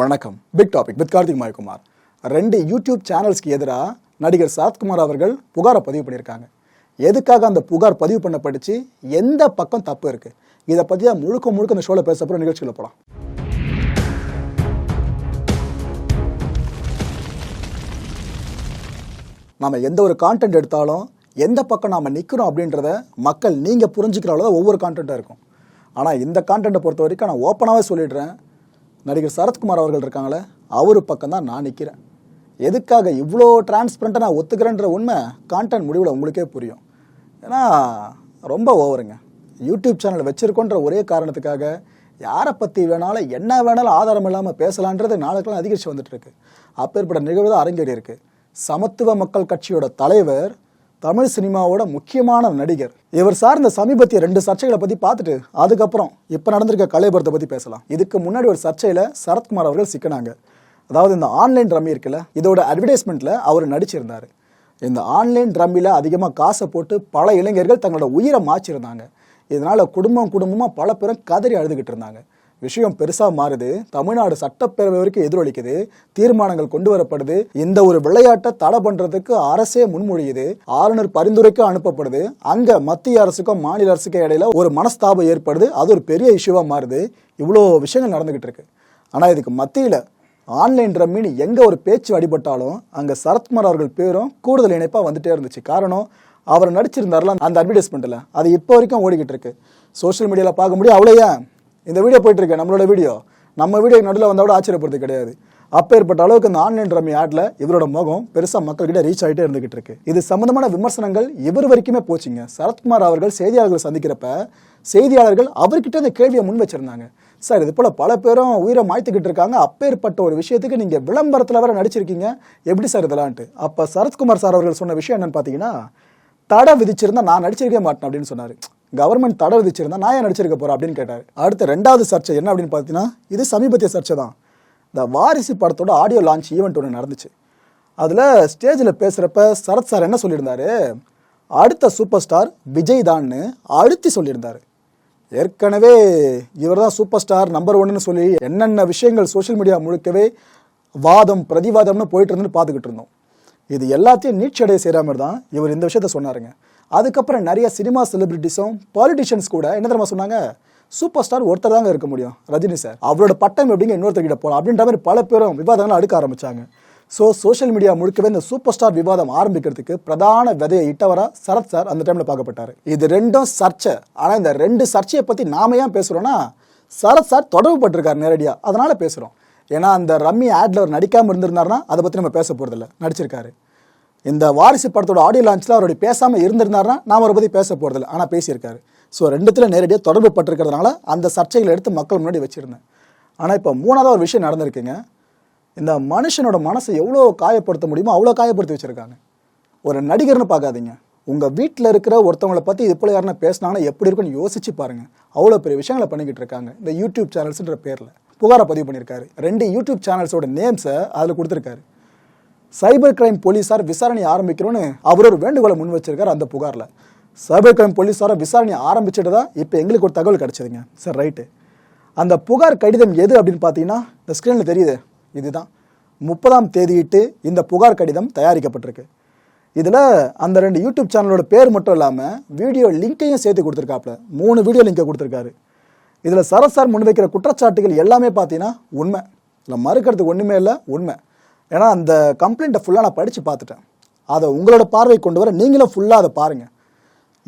வணக்கம். Big topic with Karthik Mayakumar. ரெண்டு YouTube சேனல்ஸ்க்கு எதிராக நடிகர் சாத்குமார் அவர்கள் புகாரை பதிவு பண்ணியிருக்காங்க. எதுக்காக அந்த புகார் பதிவு பண்ணப்பட்டுச்சு? எந்த பக்கம் தப்பு இருக்குது இதை பற்றி தான் முழுக்க முழுக்க அந்த ஷோவில் பேச போகிற நிகழ்ச்சியில் போகலாம் நாம் எந்த ஒரு கான்டென்ட் எடுத்தாலும் எந்த பக்கம் நாம் நிற்கிறோம் அப்படின்றத மக்கள் நீங்கள் புரிஞ்சுக்கிற அளவு ஒவ்வொரு கான்டென்ட்டாக இருக்கும். ஆனால் இந்த கான்டென்ட்டை பொறுத்த வரைக்கும் நான் ஓப்பனாகவே சொல்லிடுறேன். நடிகர் சரத்குமார் அவர்கள் இருக்காங்களே அவர் பக்கம் தான் நான் நிற்கிறேன் எதுக்காக இவ்வளோ டிரான்ஸ்பரண்ட்டாக நான் ஒத்துக்கிறேன்ற உண்மை கான்டென்ட் முடிவில் உங்களுக்கே புரியும். ஏன்னா ரொம்ப ஓவருங்க. யூடியூப் சேனல் வச்சுருக்கோன்ற ஒரே காரணத்துக்காக யாரை பற்றி வேணாலும் என்ன வேணாலும் ஆதாரம் இல்லாமல் பேசலான்றது நாளுக்கெல்லாம் அதிகரித்து வந்துட்டு இருக்கு. அப்பேற்பட்ட நிகழ்வு தான் அரங்கேறி இருக்குது சமத்துவ மக்கள் கட்சியோட தலைவர் தமிழ் சினிமாவோட முக்கியமான நடிகர். இவர் சார்ந்த சமீபத்திய ரெண்டு சர்ச்சைகளை பற்றி பார்த்துட்டு அதுக்கப்புறம் இப்போ நடந்திருக்க கலைபுரத்தை பற்றி பேசலாம். இதுக்கு முன்னாடி ஒரு சர்ச்சையில் சரத்குமார் அவர்கள் சிக்கினாங்க. அதாவது இந்த ஆன்லைன் ரம்மி இருக்குல்ல இதோட அட்வர்டைஸ்மெண்ட்டில் அவர் நடிச்சிருந்தார். இந்த ஆன்லைன் ரம்மியில் அதிகமாக காசை போட்டு பல இளைஞர்கள் தங்களோட உயிரை மாச்சிருந்தாங்க இதனால் குடும்பம் குடும்பமாக பல பேரும் கதறி அழுதுகிட்டு இருந்தாங்க. விஷயம் பெருசாக மாறுது. தமிழ்நாடு சட்டப்பேரவை வரைக்கும் எதிரொலிக்குது. தீர்மானங்கள் கொண்டு வரப்படுது இந்த ஒரு விளையாட்டை தடை பண்ணுறதுக்கு அரசே முன்மொழியுது. ஆளுநர் பரிந்துரைக்கும் அனுப்பப்படுது. அங்கே மத்திய அரசுக்கும் மாநில அரசுக்கும் இடையில ஒரு மனஸ்தாபம் ஏற்படுது. அது ஒரு பெரிய இஷ்யூவாக மாறுது. இவ்வளோ விஷயங்கள் நடந்துகிட்டு இருக்கு. ஆனால் இதுக்கு மத்தியில் ஆன்லைன் ரம்மின்னு எங்கே ஒரு பேச்சு அடிபட்டாலும் அங்கே சரத்குமார் அவர்கள் பேரும் கூடுதல் இணைப்பாக வந்துட்டே இருந்துச்சு. காரணம் அவர் நடிச்சிருந்தார்ல அந்த அட்வர்டைஸ்மெண்ட்டில் அது இப்போ வரைக்கும் ஓடிக்கிட்டு இருக்கு. சோஷியல் மீடியாவில் பார்க்க முடியும். அவ்வளோ ஏன்? இந்த வீடியோ போயிட்டு நம்மளோட வீடியோ. நம்ம வீடியோ நடுவில் வந்தால் கூட ஆச்சரியப்படுறது கிடையாது. அப்பேற்பட்ட அளவுக்கு இந்த ஆன்லைன் ரம்மி ஆட்ல இவரோட முகம் பெருசாக மக்கள்கிட்ட ரீச் ஆகிட்டே இருந்துகிட்டு இருக்கு. இது சம்பந்தமான விமர்சனங்கள் இவர் வரைக்குமே போச்சுங்க. சரத்குமார் அவர்கள் செய்தியாளர்களை சந்திக்கிறப்ப செய்தியாளர்கள் அவர்கிட்ட இந்த கேள்வியை முன் வச்சிருந்தாங்க. சார் இது போல பல பேரும் உயிரை மாய்த்துக்கிட்டு இருக்காங்க. அப்பேற்பட்ட ஒரு விஷயத்துக்கு நீங்க விளம்பரத்தில் வர நடிச்சிருக்கீங்க. எப்படி சார் இதெல்லாம்ட்டு அப்ப சரத்குமார் சார் அவர்கள் சொன்ன விஷயம் என்னன்னு பாத்தீங்கன்னா தடை விதிச்சிருந்தா நான் நடிச்சிருக்கவே மாட்டேன் அப்படின்னு சொன்னாரு. கவர்மெண்ட் தடை விதிச்சிருந்தா நான் ஏன் நடிச்சிருக்க போறேன் அப்படின்னு கேட்டார். அடுத்த ரெண்டாவது சர்ச்சை என்ன அப்படின்னு பார்த்தீங்கன்னா இது சமீபத்திய சர்ச்சை தான். இந்த வாரிசு படத்தோட ஆடியோ லான்ச் ஈவெண்ட் ஒன்று நடந்துச்சு. அதில் ஸ்டேஜில் பேசுகிறப்ப சரத் சார் என்ன சொல்லியிருந்தாரு? அடுத்த சூப்பர் ஸ்டார் விஜய் தான்னு அழுத்தி சொல்லியிருந்தார். ஏற்கனவே இவர் தான் சூப்பர் ஸ்டார் நம்பர் ஒன்னு சொல்லி என்னென்ன விஷயங்கள் சோஷியல் மீடியா முழுக்கவே வாதம் பிரதிவாதம்னு போயிட்டு இருந்துன்னு பார்த்துக்கிட்டு இருந்தோம். இது எல்லாத்தையும் நீட்சடைய செய்கிற மாதிரி தான் இவர் இந்த விஷயத்த சொன்னாருங்க. அதுக்கப்புறம் நிறைய சினிமா செலிபிரிட்டிஸும் பாலிட்டிஷியன்ஸ் கூட என்ன தெரியுமா சொன்னாங்க? சூப்பர் ஸ்டார் ஒருத்தர் தாங்க இருக்க முடியும் ரஜினி சார் அவரோட பட்டம் எப்படிங்க இன்னொருத்தர்கிட்ட போகலாம் அப்படின்ற மாதிரி பல பேரும் விவாதங்களை அடுக்க ஆரம்பிச்சாங்க. ஸோ சோஷியல் மீடியா முழுக்கவே இந்த சூப்பர் ஸ்டார் விவாதம் ஆரம்பிக்கிறதுக்கு பிரதான விதையை இட்டவரா சரத் சார் அந்த டைமில் பார்க்கப்பட்டார். இது ரெண்டும் சர்ச்சை. ஆனால் இந்த ரெண்டு சர்ச்சையை பற்றி நாம ஏன் பேசுகிறோன்னா சரத் சார் தொடர்பு பட்டிருக்கார் நேரடியாக அதனால் பேசுகிறோம் ஏன்னா அந்த ரம்மி ஆட்ல அவர் நடிக்காமல் இருந்திருந்தாருன்னா அதை பற்றி நம்ம பேச போகிறதில்ல நடிச்சிருக்காரு. இந்த வாரிசு படத்தோட ஆடியோ லான்ச்சில் அவருடைய பேசாமல் இருந்திருந்தாருன்னா நாம் அவரை பற்றி பேச போகிறதில்ல ஆனால் பேசியிருக்காரு. ஸோ ரெண்டுத்துல நேரடியாக தொடர்பு பட்டிருக்கிறதுனால அந்த சர்ச்சைகளை எடுத்து மக்கள் முன்னாடி வச்சுருந்தேன். ஆனால் இப்போ மூணாவது ஒரு விஷயம் நடந்திருக்குங்க. இந்த மனுஷனோட மனசை எவ்வளோ காயப்படுத்த முடியுமோ அவ்வளோ காயப்படுத்தி வச்சுருக்காங்க. ஒரு நடிகர்னு பார்க்காதீங்க. உங்கள் வீட்டில் இருக்கிற ஒருத்தவங்களை பற்றி இது போல யாருன்னா பேசினாங்கன்னா எப்படி இருக்குன்னு யோசிச்சு பாருங்கள் அவ்வளோ பெரிய விஷயங்களை பண்ணிக்கிட்டு இருக்காங்க. இந்த யூடியூப் சேனல்ஸ்ன்ற பேரில் புகாரை பதிவு பண்ணியிருக்காரு. ரெண்டு யூடியூப் சேனல்ஸோட நேம்ஸை அதில் கொடுத்துருக்காரு. சைபர் கிரைம் போலீஸார் விசாரணை ஆரம்பிக்கிறோன்னு அவர் ஒரு வேண்டுகோளை முன் வச்சிருக்காரு அந்த புகாரில். சைபர் கிரைம் போலீஸாரை விசாரணை ஆரம்பிச்சுட்டு தான் இப்போ எங்களுக்கு ஒரு தகவல் கிடச்சிதுங்க. சார் ரைட்டு அந்த புகார் கடிதம் எது அப்படின்னு பார்த்தீங்கன்னா இந்த ஸ்க்ரீனில் தெரியுது. இதுதான். முப்பதாம் தேதியிட்டு இந்த புகார் கடிதம் தயாரிக்கப்பட்டிருக்கு. இதில் அந்த ரெண்டு யூடியூப் சேனலோட பேர் மட்டும் இல்லாமல் வீடியோ லிங்க்கையும் சேர்த்து கொடுத்துருக்காப்புல. மூணு வீடியோ லிங்கை கொடுத்துருக்காரு. இதில் சரத் சார் முன்வைக்கிற குற்றச்சாட்டுகள் எல்லாமே பார்த்தீங்கன்னா உண்மை. இல்லை மறுக்கிறதுக்கு ஒன்றுமே இல்லை உண்மை. ஏன்னா அந்த கம்ப்ளைண்ட்டை ஃபுல்லாக நான் படித்து பார்த்துட்டேன். அதை உங்களோட பார்வை கொண்டு வர நீங்களும் ஃபுல்லாக அதை பாருங்கள்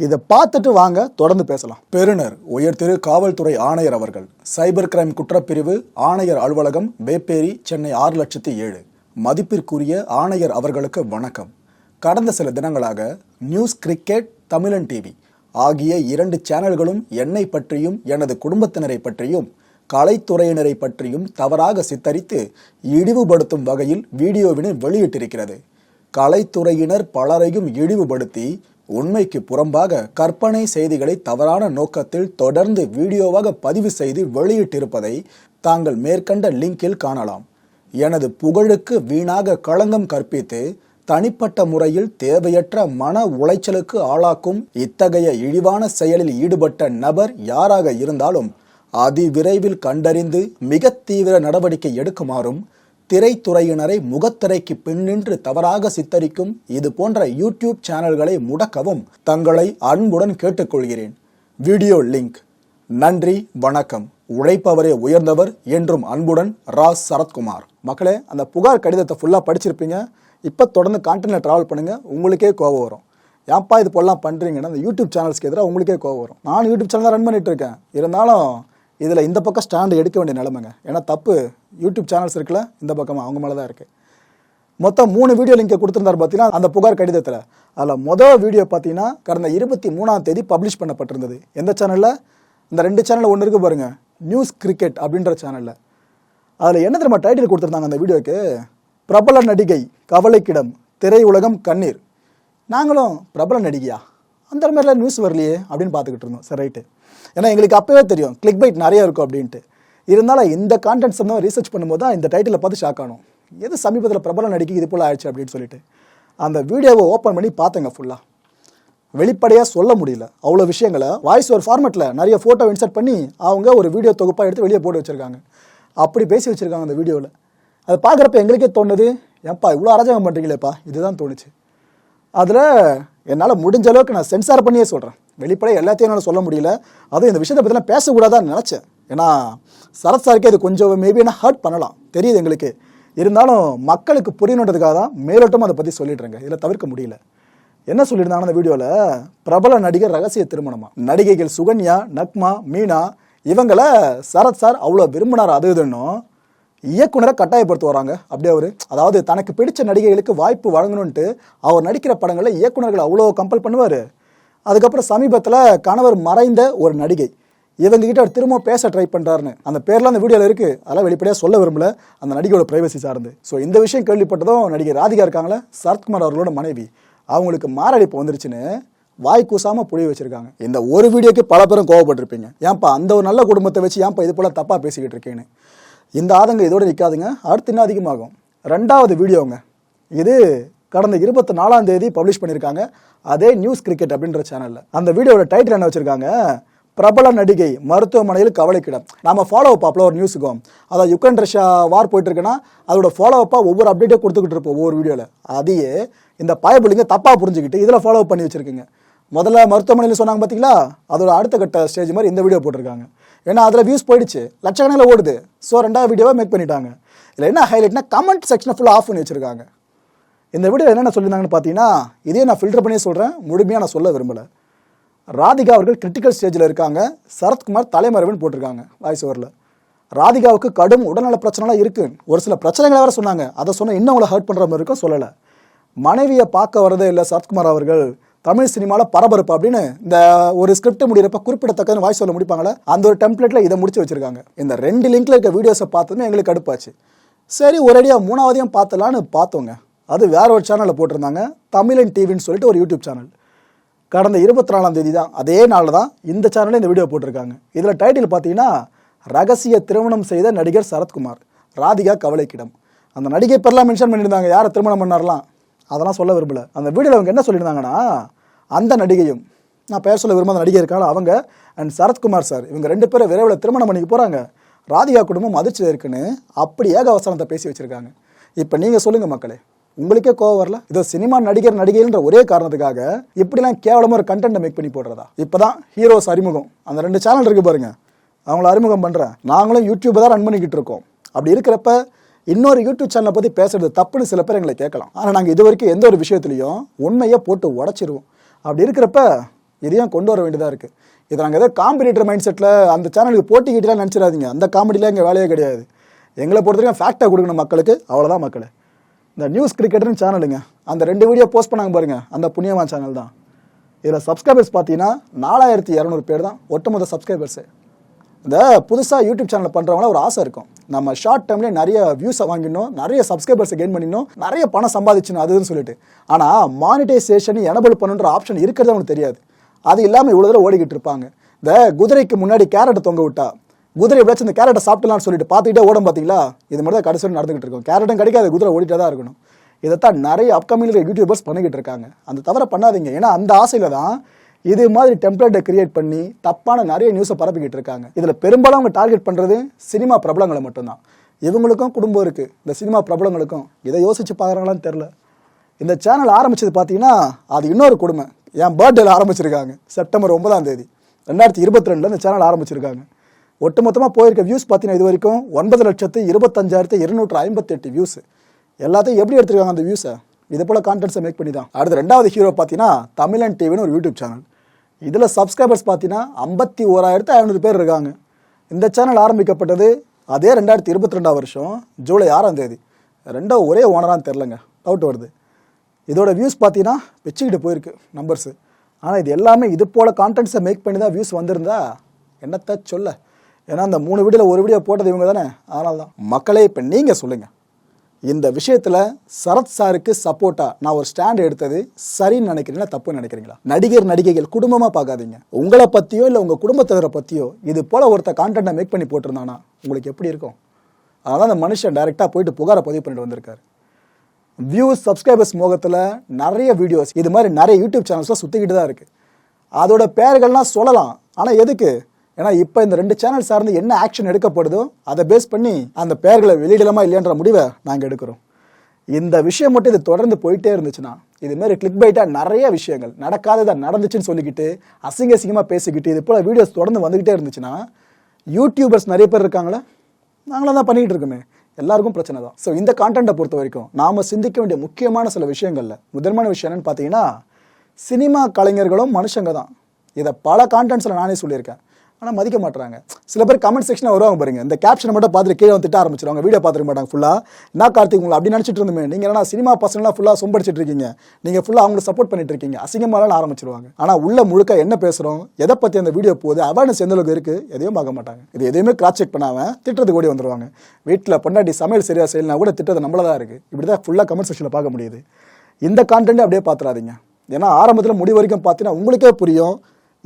இதை பார்த்துட்டு வாங்க தொடர்ந்து பேசலாம். பெருநர் உயர் திரு காவல்துறை ஆணையர் அவர்கள். சைபர் கிரைம் குற்றப்பிரிவு ஆணையர் அலுவலகம் வேப்பேரி சென்னை ஆறு லட்சத்தி ஏழு. மதிப்பிற்குரிய ஆணையர் அவர்களுக்கு வணக்கம். கடந்த சில தினங்களாக நியூஸ் கிரிக்கெட் தமிழன் டிவி ஆகிய இரண்டு சேனல்களும் என்னை பற்றியும் எனது குடும்பத்தினரை பற்றியும் கலைத்துறையினரை பற்றியும் தவறாக சித்தரித்து இழிவுபடுத்தும் வகையில் வீடியோவினை வெளியிட்டிருக்கிறது. கலைத்துறையினர் பலரையும் இழிவுபடுத்தி உண்மைக்கு புறம்பாக கற்பனை செய்திகளை தவறான நோக்கத்தில் தொடர்ந்து வீடியோவாக பதிவு செய்து வெளியிட்டிருப்பதை தாங்கள் மேற்கண்ட லிங்கில் காணலாம். எனது புகழுக்கு வீணாக களங்கம் கற்பித்து தனிப்பட்ட முறையில் தேவையற்ற மன உளைச்சலுக்கு ஆளாக்கும் இத்தகைய இழிவான செயலில் ஈடுபட்ட நபர் யாராக இருந்தாலும் அதிவிரைவில் கண்டறிந்து மிக தீவிர நடவடிக்கை எடுக்குமாறும் திரைத்துறையினரை முகத்திரைக்கு பின்னின்று தவறாக சித்தரிக்கும் இது போன்ற யூடியூப் சேனல்களை முடக்கவும் தங்களை அன்புடன் கேட்டுக்கொள்கிறேன். Video link. நன்றி வணக்கம். உழைப்பவரே உயர்ந்தவர் என்றும் அன்புடன் ராஸ் சரத்குமார். மக்களே அந்த புகார் கடிதத்தை ஃபுல்லாக படிச்சிருப்பீங்க. இப்போ தொடர்ந்து கான்டென்ட்ல ட்ராவல் பண்ணுங்கள் உங்களுக்கே கோவம் வரும். ஏன்ப்பா இது போலாம் பண்ணுறீங்கன்னா அந்த யூடியூப் சேனல்ஸ்க்கு எதிராக உங்களுக்கே கோவம் வரும். நான் யூடியூப் சேனல் தான் ரன் பண்ணிட்டு இருக்கேன். இருந்தாலும் இதில் இந்த பக்கம் ஸ்டாண்டு எடுக்க வேண்டிய நிலமைங்க. ஏன்னா தப்பு யூடியூப் சேனல்ஸ் இருக்குல்ல இந்த பக்கமாக அவங்க மேலே தான் இருக்குது மொத்தம் மூணு வீடியோ லிங்கை கொடுத்துருந்தாரு பார்த்தீங்கன்னா அந்த புகார் கடிதத்தில். அதில் மொதல் வீடியோ பார்த்தீங்கன்னா கடந்த இருபத்தி மூணாம் தேதி பப்ளிஷ் பண்ணப்பட்டிருந்தது. எந்த சேனலில் இந்த ரெண்டு சேனலில் ஒன்று இருக்கு பாருங்கள் நியூஸ் கிரிக்கெட் அப்படின்ற சேனலில் அதில் என்ன தெரியுமா டைட்டில் கொடுத்துருந்தாங்க அந்த வீடியோக்கு பிரபல நடிகை கவலைக்கிடம் திரையுலகம் கண்ணீர். நாங்களும் பிரபல நடிகையா? அந்த மாதிரிலாம் நியூஸ் வரலையே அப்படின்னு பார்த்துக்கிட்டு இருந்தோம். சரி ரைட்டு ஏன்னா எங்களுக்கு அப்போவே தெரியும் கிளிக் பைட் நிறைய இருக்கும் அப்படின்ட்டு. இருந்தாலும் இந்த கான்டென்ட் வந்து ரீசர்ச் பண்ணும்போது தான் இந்த டைட்டிலை பார்த்து ஷாக் ஆகணும் எது சமீபத்தில் பிரபல நடிகை இது போல் ஆயிடுச்சு அப்படின்னு சொல்லிட்டு. அந்த வீடியோவை ஓப்பன் பண்ணி பார்த்தேங்க ஃபுல்லாக வெளிப்படையாக சொல்ல முடியல. அவ்வளோ விஷயங்களை வாய்ஸ் ஒரு ஃபார்மேட்டில் நிறைய ஃபோட்டோ இன்சர்ட் பண்ணி அவங்க ஒரு வீடியோ தொகுப்பாக எடுத்து வெளியே போட்டு வச்சுருக்காங்க. அப்படி பேசி வச்சுருக்காங்க அந்த வீடியோவில் அதை பார்க்குறப்ப எங்களுக்கே தோணுது ஏன்ப்பா இவ்வளோ அராஜகம் பண்ணுறீங்களேப்பா இதுதான் தோணுச்சு. அதில் என்னால் முடிஞ்ச அளவுக்கு நான் சென்சார் பண்ணியே சொல்கிறேன் வெளிப்படையாக எல்லாத்தையும் என்னால் சொல்ல முடியல. அதுவும் இந்த விஷயத்தை பற்றிலாம் பேசக்கூடாதான்னு நினச்சேன். ஏன்னா சரத் சாருக்கே இது கொஞ்சம் மேபி என்ன ஹர்ட் பண்ணலாம். தெரியுது எங்களுக்கு. இருந்தாலும் மக்களுக்கு புரியணுன்றதுக்காக தான் மேலோட்டமாக அதை பற்றி சொல்லிடுறேங்க இதில் தவிர்க்க முடியல. என்ன சொல்லியிருந்தாங்க அந்த வீடியோவில் பிரபல நடிகர் ரகசிய திருமணமா? நடிகைகள் சுகன்யா நக்மா மீனா இவங்களை சரத் சார் அவ்வளோ விரும்பினார்? அது இதுன்னும் இயக்குனரை கட்டாயப்படுத்த வராங்க. அப்படியே அவர் அதாவது தனக்கு பிடிச்ச நடிகைகளுக்கு வாய்ப்பு வழங்கணுன்ட்டு அவர் நடிக்கிற படங்களில் இயக்குனர்கள் அவ்வளோ கம்பல் பண்ணுவார். அதுக்கப்புறம் சமீபத்தில் கணவர் மறைந்த ஒரு நடிகை. இவங்ககிட்ட அவர் திரும்ப பேச ட்ரை பண்ணுறாருன்னு அந்த பேர்லாம் அந்த வீடியோவில் இருக்குது அதெல்லாம் வெளிப்படையாக சொல்ல விரும்பல. அந்த நடிகையோட ப்ரைவசி சார்ந்து. ஸோ இந்த விஷயம் கேள்விப்பட்டதும் நடிகை ராதிகா இருக்காங்களே சரத்குமார் அவர்களோட மனைவி. அவங்களுக்கு மாரடைப்பு வந்துருச்சுன்னு வாய் கூசாமல் புளிய வச்சுருக்காங்க. இந்த ஒரு வீடியோக்கு பல பேரும் கோவப்பட்டிருப்பீங்க. ஏன்ப்பா அந்த ஒரு நல்ல குடும்பத்தை வச்சு ஏன்ப்பா இது போல் தப்பாக பேசிக்கிட்டு இருக்கேன்னு. இந்த ஆதங்கம் இதோட நிற்காதுங்க அடுத்து இன்னும் அதிகமாகும்? ரெண்டாவது வீடியோங்க. இது கடந்த இருபத்தி நாலாம் தேதி பப்ளிஷ் பண்ணியிருக்காங்க அதே நியூஸ் கிரிக்கெட் அப்படின்ற சேனலில் அந்த வீடியோட டைட்டில் என்ன வச்சுருக்காங்க? பிரபல நடிகை மருத்துவமனையில் கவலைக்கிடம். நம்ம ஃபாலோ அப் ஒரு நியூஸுக்கும் அதாவது யுக்ரைன் ரஷ்யா வார் போயிட்டுருக்குன்னா அதோட ஃபாலோ அப்பாக ஒவ்வொரு அப்டேட்டே கொடுத்துக்கிட்டு இருப்போம் ஒவ்வொரு வீடியோவில் அதையே இந்த பயபுலிங்க தப்பாக புரிஞ்சுக்கிட்டு இதில் ஃபாலோ பண்ணி வச்சுருக்குங்க. முதல்ல மருத்துவமனையில் சொன்னாங்க பார்த்தீங்களா அதோட அடுத்த கட்ட ஸ்டேஜ் மாதிரி இந்த வீடியோ போட்டிருக்காங்க. ஏன்னா அதில் வியூஸ் போயிடுச்சு. லட்சக்கணக்கில் ஓடுது. ஸோ ரெண்டாவது வீடியோவை மேக் பண்ணிட்டாங்க. இதில் என்ன ஹைலைட்னா கமெண்ட் செக்ஷனை ஃபுல்லாக ஆஃப் பண்ணி வச்சிருக்காங்க. இந்த வீடியோ என்னென்ன சொல்லியிருந்தாங்கன்னு பார்த்தீங்கன்னா இதே நான் ஃபில்டர் பண்ணியே சொல்கிறேன் முழுமையாக நான் சொல்ல விரும்பலை. ராதிகா அவர்கள் கிரிட்டிக்கல் ஸ்டேஜில் இருக்காங்க. சரத்குமார் தலைமறைவுன்னு போட்டிருக்காங்க வாய்ஸ் ஓவரில் ராதிகாவுக்கு கடும் உடல்நல பிரச்சனைலாம் இருக்குது ஒரு சில பிரச்சனைகளை வேறு சொன்னாங்க. அதை சொன்னால் இன்னும் அவங்கள ஹர்ட் பண்ணுற மாதிரி இருக்கும் சொல்லலை. மனைவியை பார்க்க வரதே இல்லை சரத்குமார் அவர்கள். தமிழ் சினிமாவில் பரபரப்பு அப்படின்னு இந்த ஒரு ஸ்கிரிப்ட் முடியிறப்ப குறிப்பிடத்தக்கன்னு வாய்ஸ் சொல்ல முடிப்பாங்களே அந்த ஒரு டெம்ப்ளேட்ல இதை முடிச்சு வச்சிருக்காங்க. இந்த ரெண்டு லிங்க்ல இருக்க வீடியோஸை பார்த்ததுமே எங்களுக்கு கடுப்பாச்சு. சரி ஒரேடியாக மூணாவதையும் பார்த்தலான்னு பார்த்தோங்க. அது வேற ஒரு சேனலில் போட்டிருந்தாங்க தமிழன் டிவின்னு சொல்லிட்டு ஒரு யூடியூப் சேனல் கடந்த இருபத்தி நாலாம் தேதி தான் அதே நாளில் தான் இந்த சேனலில் இந்த வீடியோ போட்டிருக்காங்க. இதில் டைட்டில் பார்த்தீங்கன்னா ரகசிய திருமணம் செய்த நடிகர் சரத்குமார் ராதிகா கவலைக்கிடம். அந்த நடிகை பேர்லாம் மென்ஷன் பண்ணியிருந்தாங்க யாரை திருமணம் பண்ணார்லாம்? அதெல்லாம் சொல்ல விரும்பல. அந்த வீடியோவில் அவங்க என்ன சொல்லியிருந்தாங்கன்னா அந்த நடிகையும் நான் பெயர் சொல்ல விரும்பாத நடிகை இருக்காங்க அவங்க அண்ட் சரத்குமார் சார் இவங்க ரெண்டு பேரும் விரைவில் திருமணம் பண்ணிக்க போகிறாங்க ராதிகா குடும்பம் அதிர்ச்சியில் இருக்குன்னு அப்படி ஏக அவசரத்தை பேசி வச்சுருக்காங்க. இப்போ நீங்கள் சொல்லுங்கள் மக்களே உங்களுக்கே கோவம் வரல? இதோ சினிமா நடிகர் நடிகைன்ற ஒரே காரணத்துக்காக இப்படிலாம் கேவலமாக ஒரு கண்டென்ட் மேக் பண்ணி போடுறதா? இப்போ தான் ஹீரோஸ் அறிமுகம். அந்த ரெண்டு சேனல் இருக்குது பாருங்கள் அவங்கள அறிமுகம் பண்ணுறேன் நாங்களும் யூடியூப்பை தான் ரன் பண்ணிக்கிட்டு இருக்கோம். அப்படி இருக்கிறப்ப இன்னொரு யூடியூப் சேனலை பற்றி பேசுறது தப்புன்னு சில பேர் எங்களை கேட்கலாம். ஆனால் நாங்கள் இது வரைக்கும் எந்த ஒரு விஷயத்துலையும் உண்மையை போட்டு உடச்சிருவோம். அப்படி இருக்கிறப்ப இதையும் கொண்டு வர வேண்டியதாக இருக்குது இதை நாங்கள் ஏதோ காம்படிட்டர் மைண்ட் செட்டில் அந்த சேனலுக்கு போட்டிக்கிட்டலாம் நினச்சிடாதீங்க. அந்த காமெடியில் எங்கள் வேலையே கிடையாது. எங்களை பொறுத்த வரைக்கும் ஃபேக்டாக கொடுக்கணும் மக்களுக்கு. அவ்வளோதான் மக்கள். இந்த நியூஸ் கிரிக்கெட்னு சேனலுங்க அந்த ரெண்டு வீடியோ போஸ்ட் பண்ணாங்க பாருங்கள் அந்த புண்ணியமான சேனல் தான். இதில் சப்ஸ்கிரைபர்ஸ் பார்த்தீங்கன்னா நாலாயிரத்தி இரநூறு பேர் தான் ஒட்டுமொத்த சப்ஸ்கிரைபர்ஸு இந்த புதுசாக யூடியூப் சேனல் பண்ணுறவங்கள ஒரு ஆசை இருக்கும். நம்ம ஷார்ட் டைம்லேயே நிறைய வியூஸை வாங்கிடணும் நிறைய சப்ஸ்கிரைபர்ஸை கெயின் பண்ணிடணும் நிறைய பணம் சம்பாதிச்சணும் அதுன்னு சொல்லிட்டு. ஆனால் மானிட்டைசேஷன் எனபிள் பண்ணுன்ற ஆப்ஷன் இருக்கிறது அவனுக்கு தெரியாது. அது இல்லாமல் இவ்வளோ தூரம் ஓடிக்கிட்டு இருப்பாங்க. இந்த குதிரைக்கு முன்னாடி கேரட்டை தொங்க விட்டா குதிரை எப்படியாச்சும் இந்த கேரட்டை சாப்பிடலாம்னு சொல்லிட்டு பார்த்துக்கிட்டே ஓடும் பார்த்தீங்களா இது மட்டும் தான் கடைசி நடந்துகிட்டு இருக்கும். கேரட்டும் கிடைக்காது குதிரை ஓடிட்டே தான் இருக்கணும். இதைத்தான் நிறைய அப்கமிங் யூடியூபர்ஸ் பண்ணிக்கிட்டு இருக்காங்க. அந்த தவிர பண்ணாதீங்க. ஏன்னா அந்த ஆசையில் தான் இது மாதிரி டெம்ப்ளேட்டை கிரியேட் பண்ணி தப்பான நிறைய நியூஸை பரப்பிக்கிட்டு இருக்காங்க. இதில் பெரும்பாலும் அவங்க டார்கெட் பண்ணுறது சினிமா பிரபலங்களை மட்டும்தான். இவங்களுக்கும் குடும்பம் இருக்குது இந்த சினிமா பிரபலங்களுக்கும் இதை யோசிச்சு பார்க்குறாங்களான்னு தெரில இந்த சேனல் ஆரம்பித்தது பார்த்தீங்கன்னா அது இன்னொரு கொடுமை. என் பர்த்டேல ஆரம்பிச்சிருக்காங்க. செப்டம்பர் ஒன்பதாம் தேதி. ரெண்டாயிரத்தி இருபத்தி ரெண்டில் இந்த சேனல் ஆரம்பிச்சிருக்காங்க. ஒட்டுமொத்தமாக போயிருக்க வியூஸ் பார்த்தீங்கன்னா இது வரைக்கும் ஒன்பது லட்சத்து இருபத்தஞ்சாயிரத்து இருநூற்று ஐம்பத்தெட்டு வியூஸ் எல்லாத்தையும் எப்படி எடுத்திருக்காங்க அந்த வியூஸை இது போல் கான்டென்ட்ஸை மேக் பண்ணி தான் அடுத்து ரெண்டாவது ஹீரோ பார்த்தீங்கன்னா தமிழன் டிவின்னு ஒரு யூடியூப் சேனல் இதில் சப்ஸ்கிரைபர்ஸ் பார்த்தீங்கன்னா ஐம்பத்தி ஓராயிரத்து ஐநூறு பேர் இருக்காங்க. இந்த சேனல் ஆரம்பிக்கப்பட்டது அதே ரெண்டாயிரத்தி இருபத்தி ரெண்டாம் வருஷம் ஜூலை ஆறாம் தேதி. ரெண்டோ ஒரே ஓனரான்னு தெரிலங்க. டவுட் வருது. இதோட வியூஸ் பார்த்தீங்கன்னா வச்சுக்கிட்டு போயிருக்கு நம்பர்ஸு ஆனால் இது எல்லாமே இது போல் கான்டென்ட்ஸை மேக் பண்ணி தான் வியூஸ் வந்திருந்தா என்னத்த சொல்ல? ஏன்னா அந்த மூணு வீடியோவில் ஒரு வீடியோ போட்டது இவங்க தானே. அதனால தான். மக்களே இப்போ நீங்கள் சொல்லுங்கள் இந்த விஷயத்தில் சரத் சாருக்கு சப்போர்ட்டா நான் ஒரு ஸ்டாண்ட் எடுத்தது சரின்னு நினைக்கிறீங்களா தப்புன்னு நினைக்கிறீங்களா? நடிகர் நடிகைகள் குடும்பமாக பார்க்காதீங்க. உங்களை பற்றியோ இல்லை உங்கள் குடும்பத்தினரை பற்றியோ இது போல் ஒருத்த கான்டென்ட்டை மேக் பண்ணி போட்டிருந்தானா உங்களுக்கு எப்படி இருக்கும்? அதனால் அந்த மனுஷன் டைரெக்டாக போயிட்டு புகாரை பதிவு பண்ணிட்டு வந்திருக்காரு. வியூஸ் சப்ஸ்கிரைபர்ஸ் மோகத்தில் நிறைய வீடியோஸ் இது மாதிரி நிறைய யூடியூப் சேனல்ஸ்லாம் சுற்றிக்கிட்டு தான் இருக்குது அதோட பேர்கள்லாம் சொல்லலாம். ஆனால் எதுக்கு? ஏன்னா இப்போ இந்த ரெண்டு சேனல் சார்ந்து என்ன ஆக்ஷன் எடுக்கப்படுதோ அதை பேஸ் பண்ணி அந்த பெயர்களை வெளியிடலாமா இல்லையன்ற முடிவை நாங்கள் எடுக்கிறோம். இந்த விஷயம் மட்டும் இது தொடர்ந்து போயிட்டே இருந்துச்சுன்னா இது மாதிரி கிளிக் பைட்டாக நிறைய விஷயங்கள் நடக்காததை நடந்துச்சுன்னு சொல்லிக்கிட்டு அசிங்க அசிங்கமாக பேசிக்கிட்டு இது போல் வீடியோஸ் தொடர்ந்து வந்துக்கிட்டே இருந்துச்சுன்னா யூடியூபர்ஸ் நிறைய பேர் இருக்காங்களே? நாங்களும் தான் பண்ணிக்கிட்டு இருக்கோமே. எல்லாருக்கும் பிரச்சனை தான். ஸோ இந்த கான்டென்ட்டை பொறுத்த வரைக்கும் நாம் சிந்திக்க வேண்டிய முக்கியமான சில விஷயங்களில் முதன்மையான விஷயம் என்னன்னு பார்த்தீங்கன்னா சினிமா கலைஞர்களும் மனுஷங்க தான். இதை பல கான்டென்ட்ஸில் நானே சொல்லியிருக்கேன். ஆனால் மதிக்க மாட்றாங்க. சில பேர் கமெண்ட் செக்ஷனில் வருவாங்க பாருங்க. இந்த கேப்ஷனை மட்டும் பார்த்துட்டு கீழே வந்து திட்ட ஆரம்பிச்சிருவாங்க. வீடியோ பார்த்துக்க மாட்டாங்க ஃபுல்லாக நான் கார்த்திக் உங்களை அப்படி நினச்சிட்டு இருந்தோமே. நீங்கள் என்ன சினிமா பசங்களாம் ஃபுல்லாக சொம்படிச்சிட்டு இருக்கீங்க? நீங்கள் ஃபுல்லாக அவங்களை சப்போர்ட் பண்ணிட்டு இருக்கீங்க. அசிங்கமாலாம் ஆரம்பிச்சிருவாங்க. ஆனால் உள்ள முழுக்க என்ன பேசுகிறோம் எதை பற்றி அந்த வீடியோ போகுது? அவேர்னஸ் எந்த அளவுக்கு இருக்குது எதையும் பார்க்க மாட்டாங்க. இது எதையுமே கிராஸ் செக் பண்ணாமல் திட்டுறதுக்கு ஓடி வந்துருவாங்க. வீட்டில் பொண்டாட்டி சமையல் சரியாக செய்யலாம் கூட திட்டது நம்மள தான் இருக்குது இப்படி தான் ஃபுல்லாக கமெண்ட் செக்ஷனில் பார்க்க முடியுது. இந்த கான்டென்ட் அப்படியே பார்த்துறாதீங்க. ஏன்னா ஆரம்பத்தில் முடி வரைக்கும் பார்த்தீங்கன்னா உங்களுக்கே புரியும்.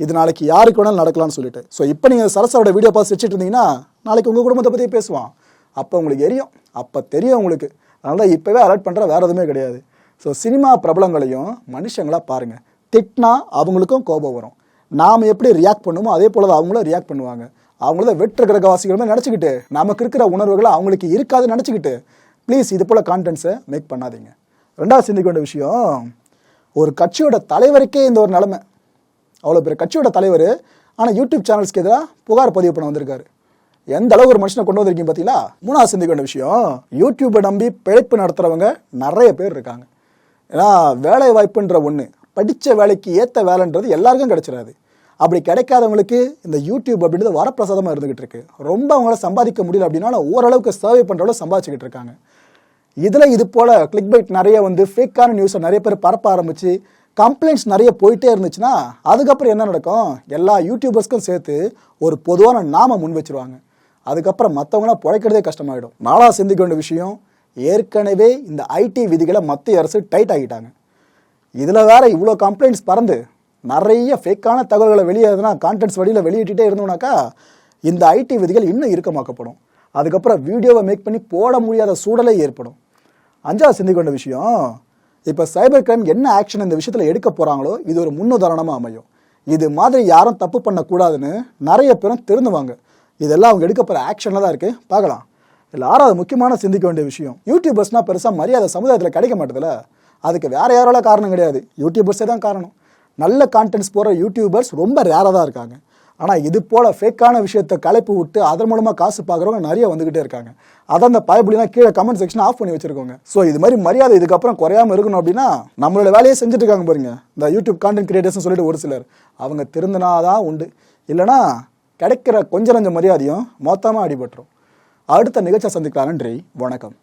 இது நாளைக்கு யாருக்கு வேணாலும் நடக்கலாம்னு சொல்லிட்டு. ஸோ இப்போ நீங்கள் சரசாவோட வீடியோ பார்த்து வச்சுட்டு இருந்தீங்கன்னா நாளைக்கு உங்கள் குடும்பத்தை பற்றி பேசுவான். அப்போ உங்களுக்கு எரியும். அப்போ தெரியும் உங்களுக்கு. அதனால் இப்போவே அலர்ட் பண்ணுற வேறு எதுவுமே கிடையாது. ஸோ சினிமா பிரபலங்களையும் மனுஷங்களாக பாருங்கள் திட்டினா அவங்களுக்கும் கோபம் வரும். நாம் எப்படி ரியாக்ட் பண்ணுமோ அதே போல் தான் அவங்களும் ரியாக்ட் பண்ணுவாங்க. அவங்கள வெற்று கிரகவாசிகளுமே நினச்சிக்கிட்டு நமக்கு இருக்கிற உணர்வுகளை அவங்களுக்கு இருக்காது நினச்சிக்கிட்டு ப்ளீஸ் இது போல் கான்டென்ட்ஸை மேக் பண்ணாதீங்க. ரெண்டாவது சிந்திக்க வேண்டிய விஷயம் ஒரு கட்சியோட தலைவருக்கே இந்த ஒரு நிலைமை. அவ்வளோ பெரிய கட்சியோட தலைவர் ஆனால் யூடியூப் சேனல்ஸ்க்கு எதிராக புகார் பதிவு பண்ண வந்திருக்காரு. எந்த அளவு ஒரு மனுஷனை கொண்டு வந்திருக்கீங்க பார்த்தீங்களா மூணாவது சிந்திக்க வேண்டிய விஷயம் யூடியூப்பை நம்பி பிழைப்பு நடத்துகிறவங்க நிறைய பேர் இருக்காங்க. ஏன்னா வேலை வாய்ப்புன்ற ஒன்று படித்த வேலைக்கு ஏற்ற வேலைன்றது எல்லாருக்கும் கிடைச்சிடாது. அப்படி கிடைக்காதவங்களுக்கு இந்த யூடியூப் அப்படின்றது வரப்பிரசாதமாக இருந்துகிட்டு இருக்கு. ரொம்ப அவங்கள சம்பாதிக்க முடியல அப்படின்னா ஓரளவுக்கு சர்வே பண்ணுறவங்க சம்பாதிச்சுக்கிட்டு இருக்காங்க. இதில் இது போல் கிளிக் பைட் நிறைய வந்து ஃபேக்கான நியூஸை நிறைய பேர் பரப்ப ஆரம்பித்து கம்ப்ளைண்ட்ஸ் நிறைய போயிட்டே இருந்துச்சுன்னா அதுக்கப்புறம் என்ன நடக்கும்? எல்லா யூடியூபர்ஸ்க்கும் சேர்த்து ஒரு பொதுவான நாம முன் வச்சிருவாங்க. அதுக்கப்புறம் மற்றவங்களாம் பிழைக்கிறதே கஷ்டமாயிடும். நாளாக சிந்திக்க வேண்டிய விஷயம் ஏற்கனவே இந்த ஐடி விதிகளை மத்திய அரசு டைட் ஆகிட்டாங்க இதில் வேற இவ்வளோ கம்ப்ளைண்ட்ஸ் பறந்து நிறைய ஃபேக்கான தகவல்களை வெளியேதுனா கான்டென்ட்ஸ் வழியில் வெளியிட்டுட்டே இருந்தோம்னாக்கா இந்த ஐடி விதிகள் இன்னும் இறுக்கமாக்கப்படும். அதுக்கப்புறம் வீடியோவை மேக் பண்ணி போட முடியாத சூழலே ஏற்படும். அஞ்சாவது சிந்திக்கொண்ட விஷயம் இப்போ சைபர் கிரைம் என்ன ஆக்ஷன் இந்த விஷயத்தில் எடுக்க போகிறாங்களோ இது ஒரு முன்னுதாரணமாக அமையும். இது மாதிரி யாரும் தப்பு பண்ணக்கூடாதுன்னு நிறைய பேரும் திருந்துவாங்க இதெல்லாம் அவங்க எடுக்க போகிற ஆக்ஷனில் தான் இருக்குது பார்க்கலாம். இல்லை ஆறாவது முக்கியமான சிந்திக்க வேண்டிய விஷயம். யூடியூபர்ஸ்னால் பெருசாக மரியாதை சமுதாயத்தில் கிடைக்க மாட்டதில்ல. அதுக்கு வேறு யாரால காரணம் கிடையாது. யூடியூபர்ஸே தான் காரணம். நல்ல கான்டென்ட்ஸ் போகிற யூடியூபர்ஸ் ரொம்ப ரேராக தான் இருக்காங்க. ஆனால் இது போல் ஃபேக்கான விஷயத்தை கலைப்பு விட்டு அதன் மூலமாக காசு பார்க்குறவங்க நிறைய வந்துக்கிட்டே இருக்காங்க. அதான் அந்த பயப்புலாம் கீழே கமெண்ட் செக்ஷன் ஆஃப் பண்ணி வச்சிருக்கோங்க. ஸோ இது மாதிரி மரியாதை இதுக்கப்புறம் குறையாம இருக்கணும் அப்படின்னா நம்மளோட வேலையை செஞ்சுட்டு இருக்காங்க பாருங்க. இந்த யூடியூப் கான்டென்ட் கிரியேட்டர்ஸ்னு சொல்லிட்டு ஒரு சிலர். அவங்க திருந்தினாதான் உண்டு. இல்லைனா கிடைக்கிற கொஞ்ச நஞ்ச மரியாதையும் மொத்தமாக அடிபட்டுரும். அடுத்த நிகழ்ச்சியை சந்திக்கலாம். நன்றி. வணக்கம்.